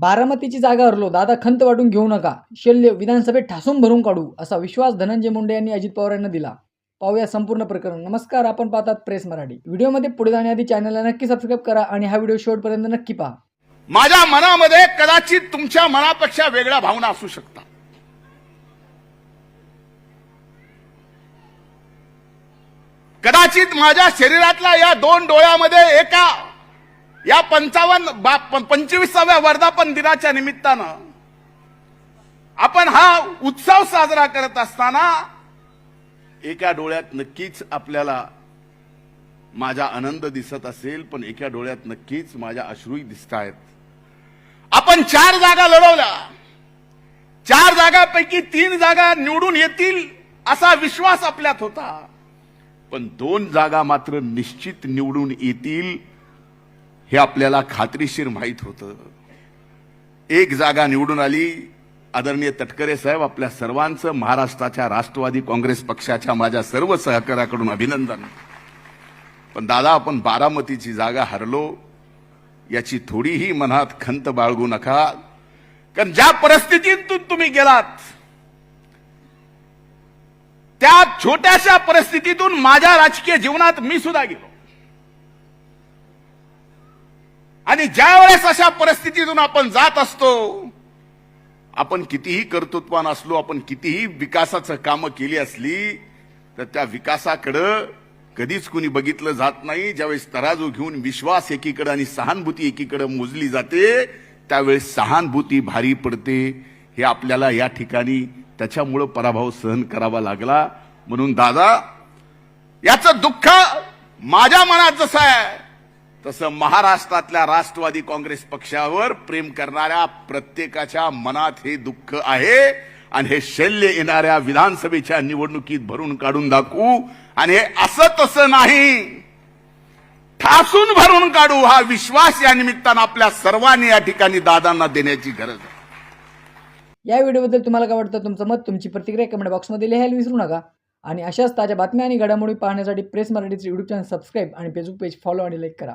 बारामतीची जागा हरलो. दादा खंत वाटून घेऊ नका. शल्य विधानसभेत ठासून भरून काढू असा विश्वास धनंजय मुंडे यांनी अजित पवार यांना दिला. पाहूया संपूर्ण प्रकरण. नमस्कार आपण पाहतात प्रेस मराठी. व्हिडिओमध्ये पुढे जाण्याआधी चॅनलला नक्की सबस्क्राईब करा आणि हा व्हिडिओ शेवटपर्यंत नक्की पहा. माझ्या मनामध्ये कदाचित तुमच्या मनापेक्षा वेगळ्या भावना असू शकतात. कदाचित माझ्या शरीरातल्या या दोन डोळ्यामध्ये एका या पंचावन्न बा- पंचवीसाव्या वर्धापन दिनाच्या निमित्तानं आपण हा उत्सव साजरा करत असताना एका डोळ्यात नक्कीच आपल्याला माझा आनंद दिसत असेल पण एका डोळ्यात नक्कीच माझ्या अश्रूही दिसत आहेत आपण चार जागा लढवल्या. चार जागापैकी तीन जागा निवडून येतील असा विश्वास आपल्यात होता. पण दोन जागा मात्र निश्चित निवडून येतील. हे आपल्याला खात्रीशीर माहीत होतं. एक जागा निवडून आली. आदरणीय तटकरे साहेब आपल्या सर्वांचं महाराष्ट्राच्या राष्ट्रवादी काँग्रेस पक्षाच्या माझ्या सर्व सहकार्याकडून अभिनंदन. पण दादा आपण बारामतीची जागा हरलो. याची थोडीही मनात खंत बाळगू नका. कारण ज्या परिस्थितीतून तुम्ही गेलात त्या छोट्याशा परिस्थितीतून माझ्या राजकीय जीवनात मी सुद्धा गेलो. आणि ज्या वेळेस अशा परिस्थितीतून आपण जात असतो आपण कितीही कर्तृत्वान असलो आपण कितीही विकासाचं कामं केली असली तर त्या विकासाकडं कधीच कुणी बघितलं जात नाही. ज्यावेळेस तराजू घेऊन विश्वास एकीकडे आणि सहानुभूती एकीकडे मोजली जाते त्यावेळेस सहानुभूती भारी पडते. हे आपल्याला या ठिकाणी त्याच्यामुळं पराभव सहन करावा लागला. म्हणून दादा याचं दुःख माझ्या मनात जसं आहे तसं महाराष्ट्रातल्या राष्ट्रवादी काँग्रेस पक्षावर प्रेम करणाऱ्या प्रत्येकाच्या मनात हे दुःख आहे आणि हे शल्य येणाऱ्या विधानसभेच्या निवडणुकीत भरून काढून दाखवू. आणि हे असं तसं नाही. ठासून भरून काढू हा विश्वास या निमित्तानं आपल्या सर्वांनी या ठिकाणी दादांना देण्याची गरज आहे. या व्हिडिओबद्दल तुम्हाला काय वाटतं? तुमचं मत तुमची प्रतिक्रिया कमेंट बॉक्समध्ये लिहायला विसरू नका. आणि अशाच ताज्या बातम्या आणि घडामोडी पाहण्यासाठी प्रेस मराठीचे यूट्यूब चॅनल सबस्क्राईब आणि फेसबुक पेज फॉलो आणि लाईक करा.